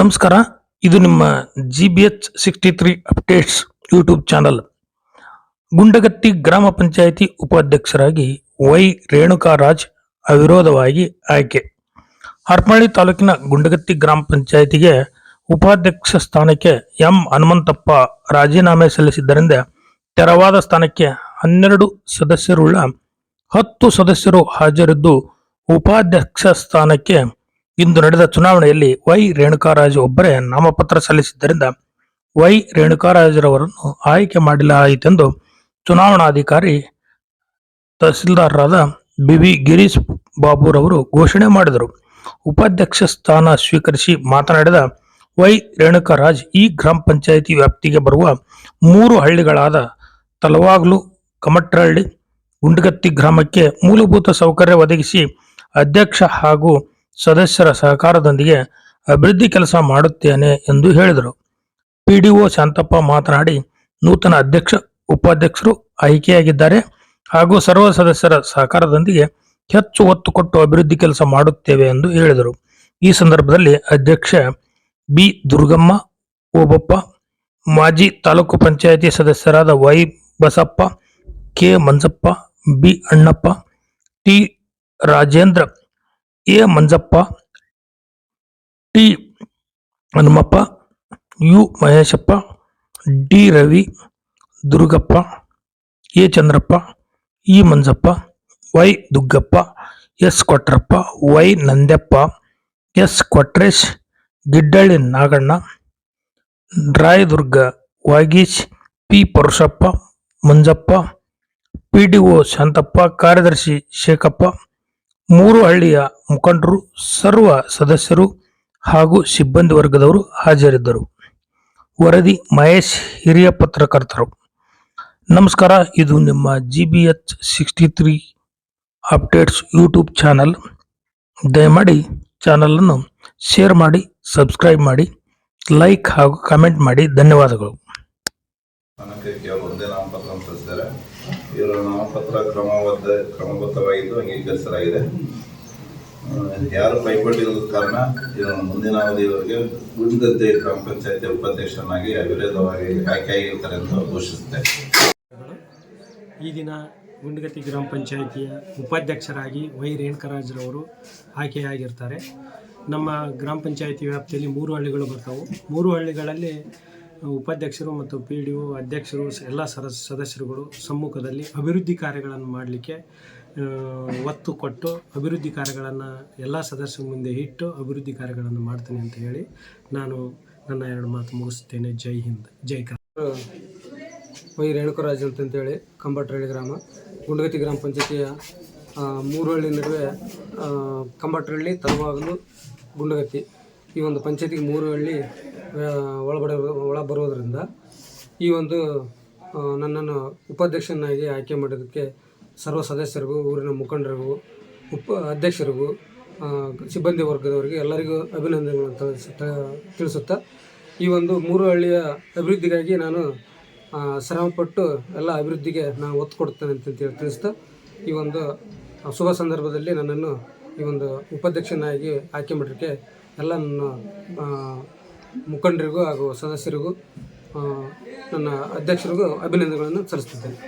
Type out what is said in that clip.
ನಮಸ್ಕಾರ. ಇದು ನಿಮ್ಮ G B H sixty three updates YouTube channel Gundagatti ಗ್ರಾಮ ಪಂಚಾಯಿತಿ ಉಪಾಧ್ಯಕ್ಷರಾಗಿ ವೈ ರೇಣುಕಾರಾಜ್ ಅವಿರೋಧವಾಗಿ ಆಯ್ಕೆ. ಹರಪಳ್ಳಿ ತಾಲೂಕಿನ ಗುಂಡಗತ್ತಿ ಗ್ರಾಮ ಪಂಚಾಯಿತಿಗೆ ಉಪಾಧ್ಯಕ್ಷ ಸ್ಥಾನಕ್ಕೆ ಎಂ ಹನುಮಂತಪ್ಪ ರಾಜೀನಾಮೆ ಸಲ್ಲಿಸಿದ್ದರಿಂದ ತೆರವಾದ ಸ್ಥಾನಕ್ಕೆ ಹನ್ನೆರಡು ಸದಸ್ಯರುಳ್ಳ ಹತ್ತು ಸದಸ್ಯರು ಹಾಜರಿದ್ದು ಉಪಾಧ್ಯಕ್ಷ ಸ್ಥಾನಕ್ಕೆ ಇಂದು ನಡೆದ ಚುನಾವಣೆಯಲ್ಲಿ ವೈ. ರೇಣುಕಾರಾಜ್ ಒಬ್ಬರೇ ನಾಮಪತ್ರ ಸಲ್ಲಿಸಿದ್ದರಿಂದ ವೈ. ರೇಣುಕಾರಾಜರವರನ್ನು ಆಯ್ಕೆ ಮಾಡಲಾಯಿತೆಂದು ಚುನಾವಣಾಧಿಕಾರಿ ತಹಸೀಲ್ದಾರರಾದ ಬಿ. ವಿ. ಗಿರೀಶ್ ಬಾಬುರವರು ಘೋಷಣೆ ಮಾಡಿದರು. ಉಪಾಧ್ಯಕ್ಷ ಸ್ಥಾನ ಸ್ವೀಕರಿಸಿ ಮಾತನಾಡಿದ ವೈ. ರೇಣುಕಾರಾಜ್ ಈ ಗ್ರಾಮ ಪಂಚಾಯಿತಿ ವ್ಯಾಪ್ತಿಗೆ ಬರುವ ಮೂರು ಹಳ್ಳಿಗಳಾದ ತಲವಾಗ್ಲು, ಕಮಟ್ರಹಳ್ಳಿ, ಗುಂಡಗತ್ತಿ ಗ್ರಾಮಕ್ಕೆ ಮೂಲಭೂತ ಸೌಕರ್ಯ ಒದಗಿಸಿ ಅಧ್ಯಕ್ಷ ಹಾಗೂ ಸದಸ್ಯರ ಸಹಕಾರದೊಂದಿಗೆ ಅಭಿವೃದ್ಧಿ ಕೆಲಸ ಮಾಡುತ್ತೇನೆ ಎಂದು ಹೇಳಿದರು. ಪಿಡಿಒ ಶಾಂತಪ್ಪ ಮಾತನಾಡಿ, ನೂತನ ಅಧ್ಯಕ್ಷ, ಉಪಾಧ್ಯಕ್ಷರು ಆಯ್ಕೆಯಾಗಿದ್ದಾರೆ ಹಾಗೂ ಸರ್ವ ಸದಸ್ಯರ ಸಹಕಾರದೊಂದಿಗೆ ಹೆಚ್ಚು ಒತ್ತು ಕೊಟ್ಟು ಅಭಿವೃದ್ಧಿ ಕೆಲಸ ಮಾಡುತ್ತೇವೆ ಎಂದು ಹೇಳಿದರು. ಈ ಸಂದರ್ಭದಲ್ಲಿ ಅಧ್ಯಕ್ಷ ಬಿ ದುರ್ಗಮ್ಮ ಓಬಪ್ಪ, ಮಾಜಿ ತಾಲೂಕು ಪಂಚಾಯಿತಿ ಸದಸ್ಯರಾದ Y Basappa, K Manjappa B Annappa, T Rajendra A Manjappa, T Hanumappa, U Maheshappa, D Ravi, Durugappa, A Chandrappa, E Manjappa, Y Duggappa, S Kotrappa, Y Nandyappa, S Kotresh, Giddalli Naganna, Rayadurga Vageesh, P Parushappa, Manjappa, P D O Shanthappa, ಕಾರ್ಯದರ್ಶಿ ಶೇಖಪ್ಪ ಮೂರು ಹಳ್ಳಿಯ ಮುಖಂಡರು, ಸರ್ವ ಸದಸ್ಯರು ಹಾಗೂ ಸಿಬ್ಬಂದಿ ವರ್ಗದವರು ಹಾಜರಿದ್ದರು. ವರದಿ ಮಹೇಶ್ ಹಿರಿಯ ಪತ್ರಕರ್ತರು. ನಮಸ್ಕಾರ, ಇದು ನಿಮ್ಮ G B H sixty three updates YouTube channel. ದಯಮಾಡಿ ಚಾನಲನ್ನು ಶೇರ್ ಮಾಡಿ, ಸಬ್ಸ್ಕ್ರೈಬ್ ಮಾಡಿ, ಲೈಕ್ ಹಾಗೂ ಕಮೆಂಟ್ ಮಾಡಿ. ಧನ್ಯವಾದಗಳು. ಇವರು ನಾಮಪತ್ರ ಕ್ರಮಬದ್ಧ ಕ್ರಮಬದ್ಧ ಕ್ರಮಬದ್ಧವಾಗಿದ್ದು ಹಂಗೆ ಆ, ಯಾರು ಇರೋದ ಕಾರಣ ಇದನ್ನು ಮುಂದಿನ ಅವಧಿಯವರೆಗೆ ಗುಂಡಗದ್ದೆ ಗ್ರಾಮ ಪಂಚಾಯತಿ ಉಪಾಧ್ಯಕ್ಷರನ್ನಾಗಿ ಅವಿರೋಧವಾಗಿ ಆಯ್ಕೆಯಾಗಿರ್ತಾರೆ ಅಂತ ಘೋಷಿಸುತ್ತೆ. ಈ ದಿನ ಗುಂಡಗತ್ತಿ ಗ್ರಾಮ ಪಂಚಾಯಿತಿಯ ಉಪಾಧ್ಯಕ್ಷರಾಗಿ ವೈ ರೇಣುಕರಾಜ್ರವರು ಆಯ್ಕೆಯಾಗಿರ್ತಾರೆ. ನಮ್ಮ ಗ್ರಾಮ ಪಂಚಾಯಿತಿ ವ್ಯಾಪ್ತಿಯಲ್ಲಿ ಮೂರು ಹಳ್ಳಿಗಳು ಬರ್ತವೆ. ಮೂರು ಹಳ್ಳಿಗಳಲ್ಲಿ ಉಪಾಧ್ಯಕ್ಷರು ಮತ್ತು ಪಿ ಡಿ ಒ ಅಧ್ಯಕ್ಷರು, ಎಲ್ಲ ಸದಸ್ಯರುಗಳು ಸಮ್ಮುಖದಲ್ಲಿ ಅಭಿವೃದ್ಧಿ ಕಾರ್ಯಗಳನ್ನು ಮಾಡಲಿಕ್ಕೆ ಒತ್ತು ಕೊಟ್ಟು ಅಭಿವೃದ್ಧಿ ಕಾರ್ಯಗಳನ್ನು ಎಲ್ಲ ಸದಸ್ಯರ ಮುಂದೆ ಇಟ್ಟು ಅಭಿವೃದ್ಧಿ ಕಾರ್ಯಗಳನ್ನು ಮಾಡ್ತೇನೆ ಅಂತ ಹೇಳಿ ನಾನು ನನ್ನ ಎರಡು ಮಾತು ಮುಗಿಸ್ತೇನೆ ಜೈ ಹಿಂದ್. ಜೈ ಕರ್ ವೈ ರೇಣುಕರಾಜ್ ಅಂತಂತೇಳಿ ಕಂಬಟ್ರಹಳ್ಳಿ ಗ್ರಾಮ. ಗುಂಡಗತ್ತಿ ಗ್ರಾಮ ಪಂಚಾಯತಿಯ ಹಳ್ಳಿ ನಡುವೆ ಕಂಬಟ್ರಹಳ್ಳಿ ತಲವಾಗಲು ಗುಂಡಗತ್ತಿ ಈ ಒಂದು ಪಂಚಾಯತಿಗೆ ಮೂರು ಹಳ್ಳಿ ಒಳಬಡ ಒಳ ಬರೋದರಿಂದ ಈ ಒಂದು ನನ್ನನ್ನು ಉಪಾಧ್ಯಕ್ಷನಾಗಿ ಆಯ್ಕೆ ಮಾಡೋದಕ್ಕೆ ಸರ್ವ ಸದಸ್ಯರಿಗೂ, ಊರಿನ ಮುಖಂಡರಿಗೂ, ಉಪ ಅಧ್ಯಕ್ಷರಿಗೂ ಸಿಬ್ಬಂದಿ ವರ್ಗದವರಿಗೆ ಎಲ್ಲರಿಗೂ ಅಭಿನಂದನೆಗಳು ಅಂತ ತಿಳಿಸುತ್ತಾ ಈ ಒಂದು ಮೂರು ಹಳ್ಳಿಯ ಅಭಿವೃದ್ಧಿಗಾಗಿ ನಾನು ಶ್ರಮಪಟ್ಟು ಎಲ್ಲ ಅಭಿವೃದ್ಧಿಗೆ ನಾನು ಒತ್ತು ಕೊಡ್ತೇನೆ ಹೇಳಿ ತಿಳಿಸ್ತಾ ಈ ಒಂದು ಶುಭ ಸಂದರ್ಭದಲ್ಲಿ ನನ್ನನ್ನು ಈ ಒಂದು ಉಪಾಧ್ಯಕ್ಷನಾಗಿ ಆಯ್ಕೆ ಮಾಡೋಕ್ಕೆ ಎಲ್ಲ ನನ್ನ ಮುಖಂಡರಿಗೂ ಹಾಗೂ ಸದಸ್ಯರಿಗೂ ನನ್ನ ಅಧ್ಯಕ್ಷರಿಗೂ ಅಭಿನಂದನೆಗಳನ್ನು ಸಲ್ಲಿಸ್ತಿದ್ದೇನೆ